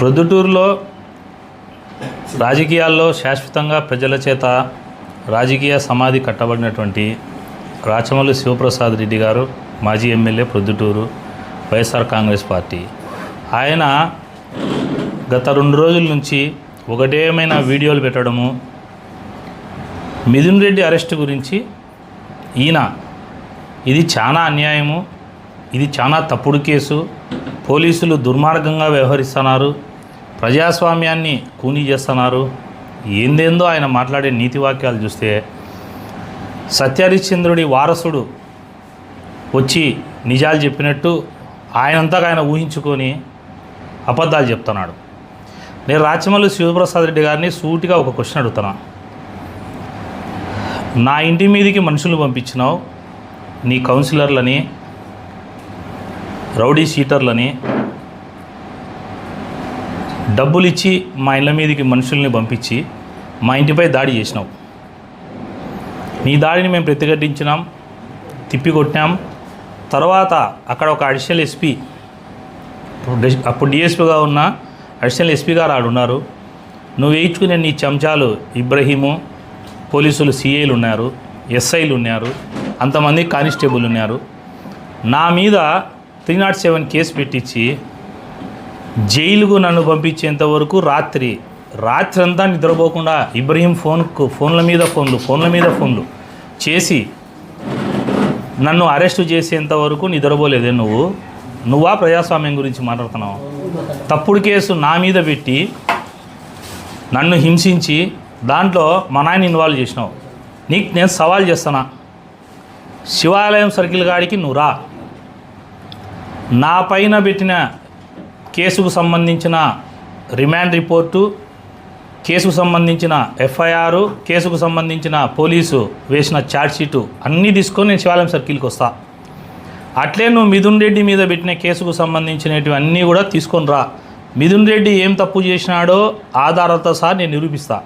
ప్రొద్దుటూరులో రాజకీయాల్లో శాశ్వతంగా ప్రజల చేత రాజకీయ సమాధి కట్టబడినటువంటి రాచమల్లి శివప్రసాద్ రెడ్డి గారు మాజీ ఎమ్మెల్యే ప్రొద్దుటూరు వైఎస్ఆర్ కాంగ్రెస్ పార్టీ. ఆయన గత రెండు రోజుల నుంచి ఒకటేమైనా వీడియోలు పెట్టడము మిథున్ రెడ్డి అరెస్ట్ గురించి ఈయన ఇది చాలా అన్యాయము. ఇది చాలా తప్పుడు కేసు. పోలీసులు దుర్మార్గంగా వ్యవహరిస్తున్నారు. ప్రజాస్వామ్యాన్ని కూనీ చేస్తున్నారు. ఏందేందో ఆయన మాట్లాడే నీతి వాక్యాలు చూస్తే సత్యహరిశ్చంద్రుడి వారసుడు వచ్చి నిజాలు చెప్పినట్టు ఆయనంతగా ఆయన ఊహించుకొని అబద్ధాలు చెప్తున్నాడు. నేను రాచమల్లి శివప్రసాద్ రెడ్డి గారిని సూటిగా ఒక క్వశ్చన్ అడుగుతున్నా. నా ఇంటి మీదకి మనుషులు పంపించినావు నీ కౌన్సిలర్లని రౌడీ షీటర్లని డబ్బులు ఇచ్చి మా ఇళ్ళ మీదకి మనుషుల్ని పంపించి మా ఇంటిపై దాడి చేసినావు నీ దాడిని మేము ప్రతిఘటించినాం తిప్పికొట్టినాం. తర్వాత అక్కడ ఒక అడిషనల్ ఎస్పీ అప్పుడు డిఎస్పీగా ఉన్న అడిషనల్ ఎస్పీ గారు ఆడు ఉన్నారు. నువ్వు వేయించుకునే నీ చెంచాలు ఇబ్రహీము పోలీసులు సిఐలు ఉన్నారు ఎస్ఐలు ఉన్నారు అంతమంది కానిస్టేబుల్ ఉన్నారు. నా మీద త్రీ నాట్ సెవెన్ కేసు పెట్టించి జైలుకు నన్ను పంపించేంత వరకు రాత్రి రాత్రి అంతా నిద్రపోకుండా ఇబ్రహీం ఫోన్కు ఫోన్ల మీద ఫోన్లు ఫోన్ల మీద ఫోన్లు చేసి నన్ను అరెస్టు చేసేంత వరకు నిద్రపోలేదే నువ్వు. నువ్వా ప్రజాస్వామ్యం గురించి మాట్లాడుతున్నావు? తప్పుడు కేసు నా మీద పెట్టి నన్ను హింసించి దాంట్లో మా నాయన ఇన్వాల్వ్ చేసినావు. నీకు నేను సవాల్ చేస్తున్నా. శివాలయం సర్కిల్ గాడికి నువ్వు రా. నా పైన పెట్టిన కేసుకు సంబంధించిన రిమాండ్ రిపోర్టు కేసుకు సంబంధించిన ఎఫ్ఐఆర్ కేసుకు సంబంధించిన పోలీసు వేసిన ఛార్జ్షీటు అన్నీ తీసుకొని నేను శివాలయం సర్కిల్కి వస్తా. అట్లే నువ్వు మిథున్ రెడ్డి మీద పెట్టిన కేసుకు సంబంధించినవి అన్నీ కూడా తీసుకొని రా. మిథున్ రెడ్డి ఏం తప్పు చేసినాడో ఆధారాలతో సహా నేను నిరూపిస్తా.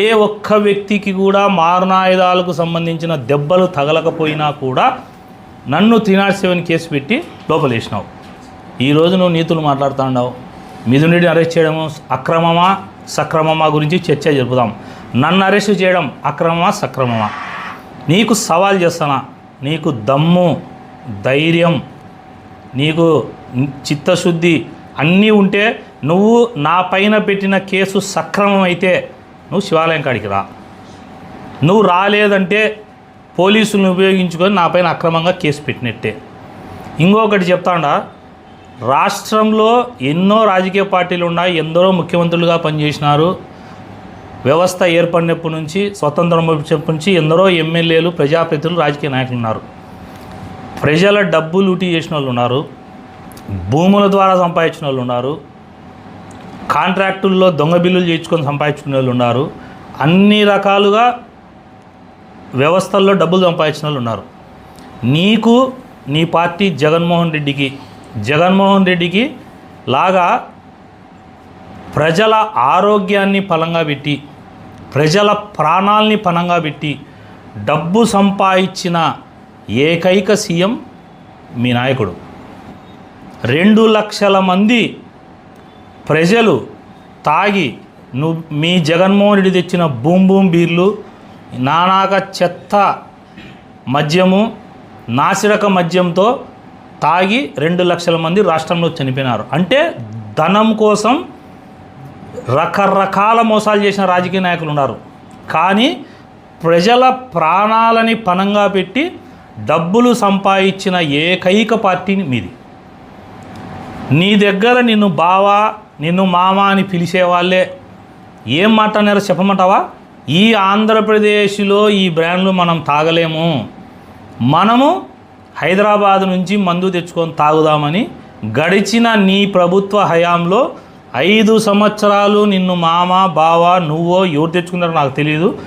ఏ ఒక్క వ్యక్తికి కూడా మారణాయుధాలకు సంబంధించిన దెబ్బలు తగలకపోయినా కూడా నన్ను త్రీ నాట్ సెవెన్ కేసు పెట్టి లోపలేసినావు ఈరోజు నువ్వు నీతులు మాట్లాడుతున్నావు మిథునుడిని అరెస్ట్ చేయడము అక్రమమా సక్రమమా గురించి చర్చ జరుపుదాం. నన్ను అరెస్ట్ చేయడం అక్రమమా సక్రమమా? నీకు సవాల్ చేస్తానా? నీకు దమ్ము ధైర్యం నీకు చిత్తశుద్ధి అన్నీ ఉంటే నువ్వు నా పైన పెట్టిన కేసు సక్రమం అయితే నువ్వు శివాలయం కాడికి రా. నువ్వు రాలేదంటే పోలీసులను ఉపయోగించుకొని నా పైన అక్రమంగా కేసు పెట్టినట్టే. ఇంకొకటి చెప్తాడా రాష్ట్రంలో ఎన్నో రాజకీయ పార్టీలు ఉన్నాయి ఎందరో ముఖ్యమంత్రులుగా పనిచేసినారు. వ్యవస్థ ఏర్పడినప్పటి నుంచి స్వతంత్రం వచ్చినప్పటి నుంచి ఎందరో ఎమ్మెల్యేలు ప్రజాప్రతినిధులు రాజకీయ నాయకులు ఉన్నారు. ప్రజల డబ్బు లూటీ చేసిన వాళ్ళు ఉన్నారు. భూముల ద్వారా సంపాదించిన వాళ్ళు ఉన్నారు. కాంట్రాక్టుల్లో దొంగ బిల్లులు చేయించుకొని సంపాదించుకునే వాళ్ళు ఉన్నారు. అన్ని రకాలుగా వ్యవస్థల్లో డబ్బులు సంపాదించిన వాళ్ళు ఉన్నారు. నీకు నీ పార్టీ జగన్మోహన్ రెడ్డికి. జగన్మోహన్ రెడ్డికి లాగా ప్రజల ఆరోగ్యాన్ని ఫలంగా పెట్టి ప్రజల ప్రాణాల్ని పణంగా పెట్టి డబ్బు సంపాదించిన ఏకైక సీఎం మీ నాయకుడు. రెండు లక్షల మంది ప్రజలు తాగి నువ్వు మీ జగన్మోహన్ రెడ్డి తెచ్చిన బూమ్ బూమ్ బీర్లు నానాక చెత్త మద్యము నాసిరక మద్యంతో తాగి రెండు లక్షల మంది రాష్ట్రంలో చనిపోయినారు. అంటే ధనం కోసం రకరకాల మోసాలు చేసిన రాజకీయ నాయకులు ఉన్నారు. కానీ ప్రజల ప్రాణాలని పణంగా పెట్టి డబ్బులు సంపాదించిన ఏకైక పార్టీని మీది. నీ దగ్గర నిన్ను బావా నిన్ను మామ అని పిలిచే వాళ్ళే. ఏం మాట్లాడారో చెప్పమంటావా? ఈ ఆంధ్రప్రదేశ్లో ఈ బ్రాండ్లు మనం తాగలేము. మనము హైదరాబాద్ నుంచి మందు తెచ్చుకొని తాగుదామని గడిచిన నీ ప్రభుత్వ హయాంలో ఐదు సంవత్సరాలు నిన్ను మామ బావ నువ్వో ఎవరు తెచ్చుకున్నారో నాకు తెలియదు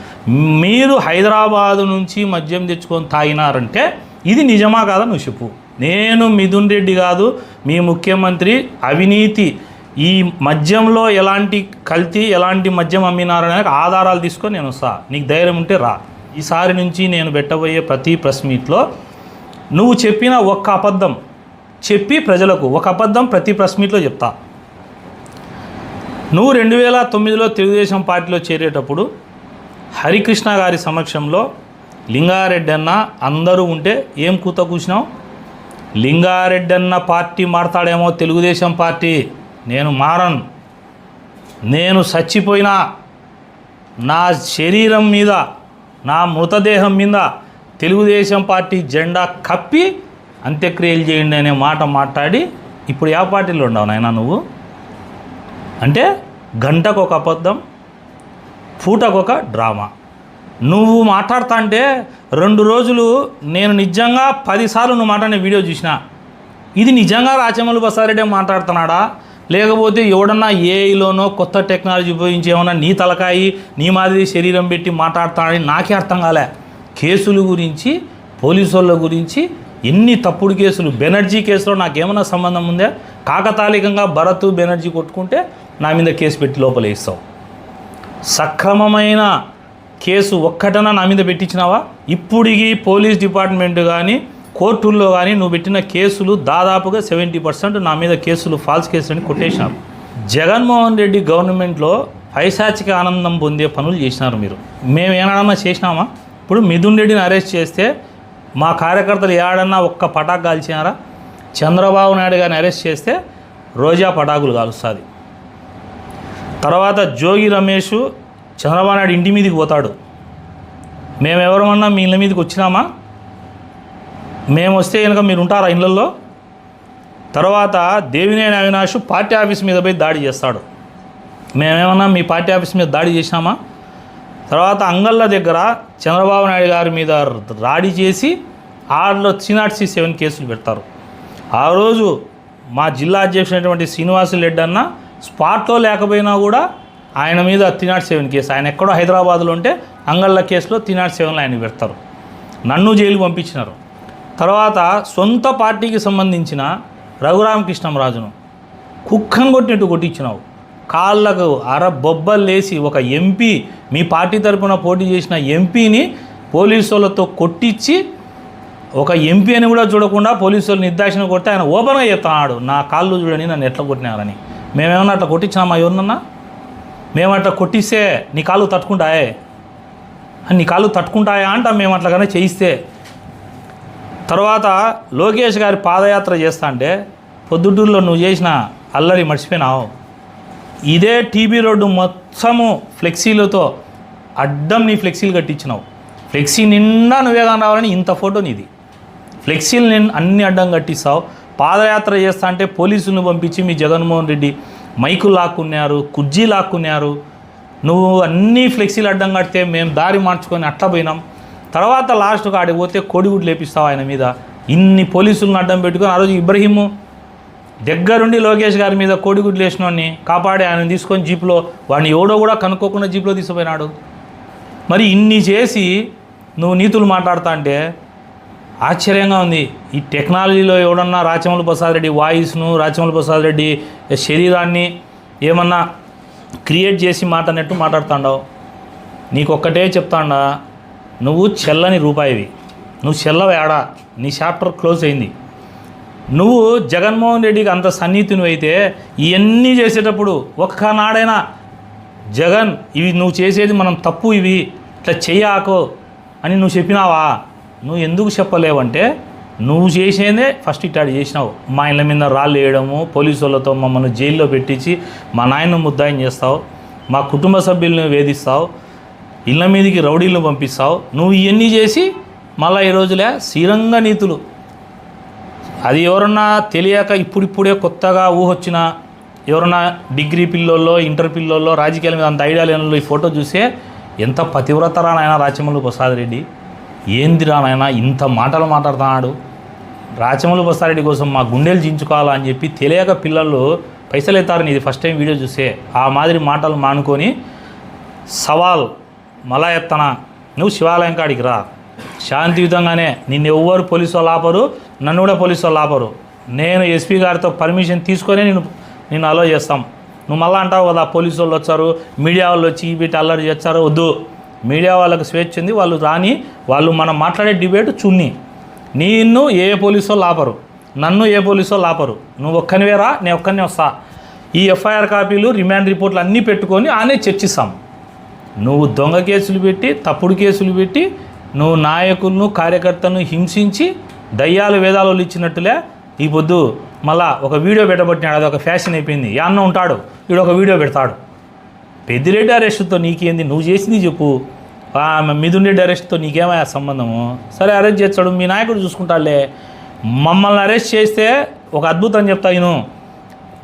మీరు హైదరాబాదు నుంచి మద్యం తెచ్చుకొని తాగినారంటే ఇది నిజమా కాదా నువ్వు చెప్పు. నేను మిథున్ రెడ్డి కాదు మీ ముఖ్యమంత్రి అవినీతి. ఈ మద్యంలో ఎలాంటి కల్తీ ఎలాంటి మద్యం అమ్మినారనే ఆధారాలు తీసుకొని నేను వస్తా. నీకు ధైర్యం ఉంటే రా. ఈసారి నుంచి నేను పెట్టబోయే ప్రతి ప్రెస్ మీట్లో నువ్వు చెప్పిన ఒక్క అబద్ధం చెప్పి ప్రజలకు ఒక అబద్ధం ప్రతి ప్రెస్ మీట్లో చెప్తా. నువ్వు రెండు వేల తొమ్మిదిలో తెలుగుదేశం పార్టీలో చేరేటప్పుడు హరికృష్ణ గారి సమక్షంలో లింగారెడ్డి అన్న అందరూ ఉంటే ఏం కూత కూసినావు? లింగారెడ్డి అన్న పార్టీ మారతాడేమో తెలుగుదేశం పార్టీ. నేను మారను. నేను చచ్చిపోయినా నా శరీరం మీద నా మృతదేహం మీద తెలుగుదేశం పార్టీ జెండా కప్పి అంత్యక్రియలు చేయండి అనే మాట మాట్లాడి ఇప్పుడు ఏ పార్టీలో ఉండవు నాయనా నువ్వు? అంటే గంటకు ఒక అబద్ధం పూటకొక డ్రామా. నువ్వు మాట్లాడుతా అంటే రెండు రోజులు నేను నిజంగా పదిసార్లు నువ్వు మాట్లాడిన వీడియో చూసిన. ఇది నిజంగా రాచమల్లు బసారెడ్డి మాట్లాడుతున్నాడా? లేకపోతే ఎవడన్నా ఏఐలోనో కొత్త టెక్నాలజీ ఉపయోగించి ఏమన్నా నీ తలకాయి నీ మాదిరి శరీరం పెట్టి మాట్లాడతానని నాకే అర్థం కాలే. కేసుల గురించి పోలీసు వాళ్ళ గురించి ఎన్ని తప్పుడు కేసులు బెనర్జీ కేసులో నాకేమన్నా సంబంధం ఉందే? కాకతాళికంగా భరత్ బెనర్జీ కొట్టుకుంటే నా మీద కేసు పెట్టి లోపల సక్రమమైన కేసు ఒక్కటన నా మీద పెట్టించినావా? ఇప్పుడికి పోలీస్ డిపార్ట్మెంట్ కానీ కోర్టుల్లో కానీ నువ్వు పెట్టిన కేసులు దాదాపుగా సెవెంటీ పర్సెంట్ నా మీద కేసులు ఫాల్స్ కేసులు అని కొట్టేసినారు. జగన్మోహన్ రెడ్డి గవర్నమెంట్లో పైశాచిక ఆనందం పొందే పనులు చేసినారు మీరు. మేము ఏనాడన్నా చేసినామా? ఇప్పుడు మిథున్ రెడ్డిని అరెస్ట్ చేస్తే మా కార్యకర్తలు ఏడన్నా ఒక్క పటాకు కాల్చినారా? చంద్రబాబు నాయుడు గారిని అరెస్ట్ చేస్తే రోజా పటాకులు కాలుస్తుంది. తర్వాత జోగి రమేష్ చంద్రబాబు నాయుడు ఇంటి మీదకి పోతాడు. మేమెవరమన్నా మీ ఇళ్ళ మీదకి వచ్చినామా? మేము వస్తే కనుక మీరు ఉంటారా ఇళ్ళల్లో? తర్వాత దేవినేని అవినాష్ పార్టీ ఆఫీస్ మీద పోయి దాడి చేస్తాడు. మేమేమన్నా మీ పార్టీ ఆఫీస్ మీద దాడి చేసినామా? తర్వాత అంగళ్ళ దగ్గర చంద్రబాబు నాయుడు గారి మీద రాడి చేసి ఆరులో త్రీ నాట్ సి సెవెన్ కేసులు పెడతారు. ఆ రోజు మా జిల్లా అధ్యక్షుడైనటువంటి శ్రీనివాసు రెడ్డి అన్న స్పాట్లో లేకపోయినా కూడా ఆయన మీద త్రీ నాట్ సెవెన్ కేసు ఆయన ఎక్కడో హైదరాబాద్లో ఉంటే అంగళ్ళ కేసులో త్రీ నాట్ సెవెన్లో ఆయన పెడతారు. నన్ను జైలు పంపించినారు. తర్వాత సొంత పార్టీకి సంబంధించిన రఘురామకృష్ణంరాజును కుక్కను కొట్టినట్టు కొట్టించినావు. కాళ్ళకు అర బొబ్బల్లేసి ఒక ఎంపీ మీ పార్టీ తరపున పోటీ చేసిన ఎంపీని పోలీసులతో వాళ్ళతో కొట్టించి ఒక ఎంపీ అని కూడా చూడకుండా పోలీసులు వాళ్ళు నిర్దాక్షిణ కొడితే ఆయన ఓపెన్గా చెప్తున్నాడు నా కాళ్ళు చూడని నన్ను ఎట్లా కొట్టినారని. మేమేమన్నా అట్లా కొట్టించినామా ఎవరినన్నా? మేము అట్లా కొట్టిస్తే నీ కాళ్ళు తట్టుకుంటాయే? నీ కాళ్ళు తట్టుకుంటాయా? అంట మేము అట్లాగానే చేయిస్తే. తర్వాత లోకేష్ గారి పాదయాత్ర చేస్తా అంటే పొద్దుటూరులో నువ్వు చేసిన అల్లరి మర్చిపోయినావు. ఇదే టీబీ రోడ్డు మొత్తము ఫ్లెక్సీలతో అడ్డం నీ ఫ్లెక్సీలు కట్టించినావు. ఫ్లెక్సీ నిండా నువ్వే రావాలని ఇంత ఫోటో నీది. ఫ్లెక్సీలు నేను అన్ని అడ్డం కట్టిస్తావు. పాదయాత్ర చేస్తా అంటే పోలీసులను పంపించి మీ జగన్మోహన్ రెడ్డి మైకు లాక్కున్నారు కుర్జీ లాక్కున్నారు. నువ్వు అన్ని ఫ్లెక్సీలు అడ్డం కడితే మేము దారి మార్చుకొని అట్లా పోయినాం. తర్వాత లాస్ట్ ఆడికి పోతే కోడిగుడ్లు లేపిస్తావు ఆయన మీద? ఇన్ని పోలీసులను అడ్డం పెట్టుకొని ఆ రోజు ఇబ్రహీము దగ్గరుండి లోకేష్ గారి మీద కోడిగుడ్లు వేసినోడిని కాపాడి ఆయన తీసుకొని జీప్లో వాడిని ఎవడో కూడా కనుక్కోకుండా జీప్లో తీసుకుపోయినాడు. మరి ఇన్ని చేసి నువ్వు నీతులు మాట్లాడుతా అంటే ఆశ్చర్యంగా ఉంది. ఈ టెక్నాలజీలో ఎవడన్నా రాచమౌళి ప్రసాద్ రెడ్డి వాయిస్ను రాచమౌళి ప్రసాద్ రెడ్డి శరీరాన్ని ఏమన్నా క్రియేట్ చేసి మాట్లాడినట్టు మాట్లాడుతాండవు. నీకొక్కటే చెప్తాండా నువ్వు చెల్లని రూపాయివి. నువ్వు చెల్లవేడా నీ చాప్టర్ క్లోజ్ అయింది. నువ్వు జగన్మోహన్ రెడ్డికి అంత సన్నిహితుని అయితే ఇవన్నీ చేసేటప్పుడు ఒక్కనాడైనా జగన్ ఇవి నువ్వు చేసేది మనం తప్పు ఇవి. ఇట్లా చెయ్యాకో అని నువ్వు చెప్పినావా? నువ్వు ఎందుకు చెప్పలేవంటే నువ్వు చేసేదే ఫస్ట్ ఇట్టాడు చేసినావు. మా ఇళ్ళ మీద రాళ్ళు వేయడము పోలీసు వాళ్ళతో మమ్మల్ని జైల్లో పెట్టించి మా నాయన ముద్దాయం చేస్తావు మా కుటుంబ సభ్యులను వేధిస్తావు ఇళ్ళ మీదకి రౌడీలను పంపిస్తావు. నువ్వు ఇవన్నీ చేసి మళ్ళీ ఈ రోజులే శ్రీరంగ నీతులు. అది ఎవరన్నా తెలియక ఇప్పుడిప్పుడే కొత్తగా ఊహొచ్చిన ఎవరన్నా డిగ్రీ పిల్లోల్లో ఇంటర్ పిల్లోల్లో రాజకీయాల మీద అంత ఐడియా లేని ఈ ఫోటో చూసే ఎంత పతివ్రతరా నాయన రాచమల్లు ప్రసాద్ రెడ్డి. ఏందిరా నాయన ఇంత మాటలు మాట్లాడుతున్నాడు? రాచమల్లు ప్రసాద్ రెడ్డి కోసం మా గుండెలు చించుకోవాలా అని చెప్పి తెలియక పిల్లలు పైసలు ఎత్తారని ఇది ఫస్ట్ టైం వీడియో చూసే ఆ మాదిరి మాటలు మానుకొని సవాల్ మళ్ళా ఎత్తనా నువ్వు శివాలయం కాడికి రా. శాంతియుతంగానే నిన్ను ఎవ్వరు పోలీసు వాళ్ళు ఆపరు నన్ను కూడా పోలీసు వాళ్ళు ఆపరు. నేను ఎస్పీ గారితో పర్మిషన్ తీసుకొని నేను నేను అలో చేస్తాం. నువ్వు మళ్ళీ అంటావు కదా పోలీసు వాళ్ళు వచ్చారు మీడియా వాళ్ళు వచ్చి వీటి అల్లరి చేస్తారు వద్దు. మీడియా వాళ్ళకి స్వేచ్ఛ ఉంది వాళ్ళు రాని వాళ్ళు మనం మాట్లాడే డిబేట్ చున్ని. నిన్ను ఏ పోలీసు వాళ్ళు ఆపరు నన్ను ఏ పోలీసో ఆపరు. నువ్వు ఒక్కనివే రా నేను ఒక్కనే వస్తా. ఈ ఎఫ్ఐఆర్ కాపీలు రిమాండ్ రిపోర్ట్లు అన్నీ పెట్టుకొని ఆనే చర్చిస్తాం. నువ్వు దొంగ కేసులు పెట్టి తప్పుడు కేసులు పెట్టి నువ్వు నాయకులను కార్యకర్తలను హింసించి దయ్యాలు వేదాలు ఇచ్చినట్టులే ఈ పొద్దు మళ్ళా ఒక వీడియో పెట్టబట్టినాడు. అది ఒక ఫ్యాషన్ అయిపోయింది. యాన్న ఉంటాడు. వీడు ఒక వీడియో పెడతాడు. పెద్దిరెడ్డి అరెస్ట్తో నీకేంది? నువ్వు చేసింది చెప్పు. ఆ మిథున్ రెడ్డి అరెస్ట్తో నీకేమయ్యా సంబంధము? సరే అరెస్ట్ చేస్తాడు. మీ నాయకుడు చూసుకుంటాడులే. మమ్మల్ని అరెస్ట్ చేస్తే ఒక అద్భుతం చెప్తా నేను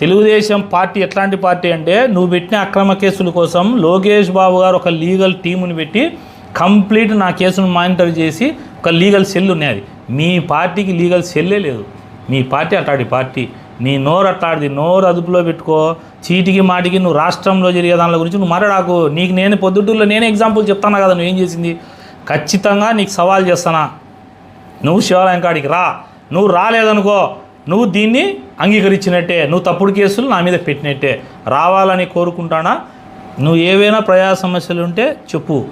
తెలుగుదేశం పార్టీ ఎట్లాంటి పార్టీ అంటే నువ్వు పెట్టిన అక్రమ కేసుల కోసం లోకేష్ బాబు గారు ఒక లీగల్ టీముని పెట్టి కంప్లీట్ నా కేసును మానిటర్ చేసి ఒక లీగల్ సెల్ ఉన్నది మీ పార్టీకి లీగల్ సెల్లే లేదు. మీ పార్టీ అట్లాంటి పార్టీ. నీ నోరు అట్లాడిది నోరు అదుపులో పెట్టుకో. చీటికి మాటికి నువ్వు రాష్ట్రంలో జరిగే దాని గురించి నువ్వు మరడాకు నీకు నేను పొద్దుటూరులో నేనే ఎగ్జాంపుల్ చెప్తాను కదా నువ్వు ఏం చేసింది? ఖచ్చితంగా నీకు సవాల్ చేస్తానా. నువ్వు శివాలయం కాడికి రా. నువ్వు రాలేదనుకో. నువ్వు దీన్ని అంగీకరించినట్టే నువ్వు తప్పుడు కేసులు నా మీద పెట్టినట్టే. రావాలని కోరుకుంటానా? నువ్వు ఏవైనా ప్రజా సమస్యలు ఉంటే చెప్పు.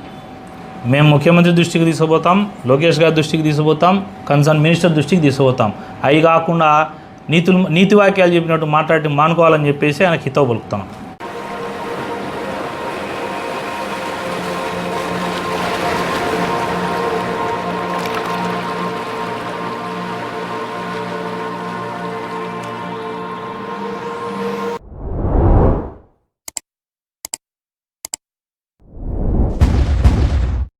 మేము ముఖ్యమంత్రి దృష్టికి తీసుకుపోతాం లోకేష్ గారి దృష్టికి తీసుకుపోతాం కన్సర్న్ మినిస్టర్ దృష్టికి తీసుకుపోతాం. అవి కాకుండా నీతులు నీతి వాక్యాలు చెప్పినట్టు మాట్లాడి మానుకోవాలని చెప్పేసి ఆయన హితవు పలుకుతున్నాం.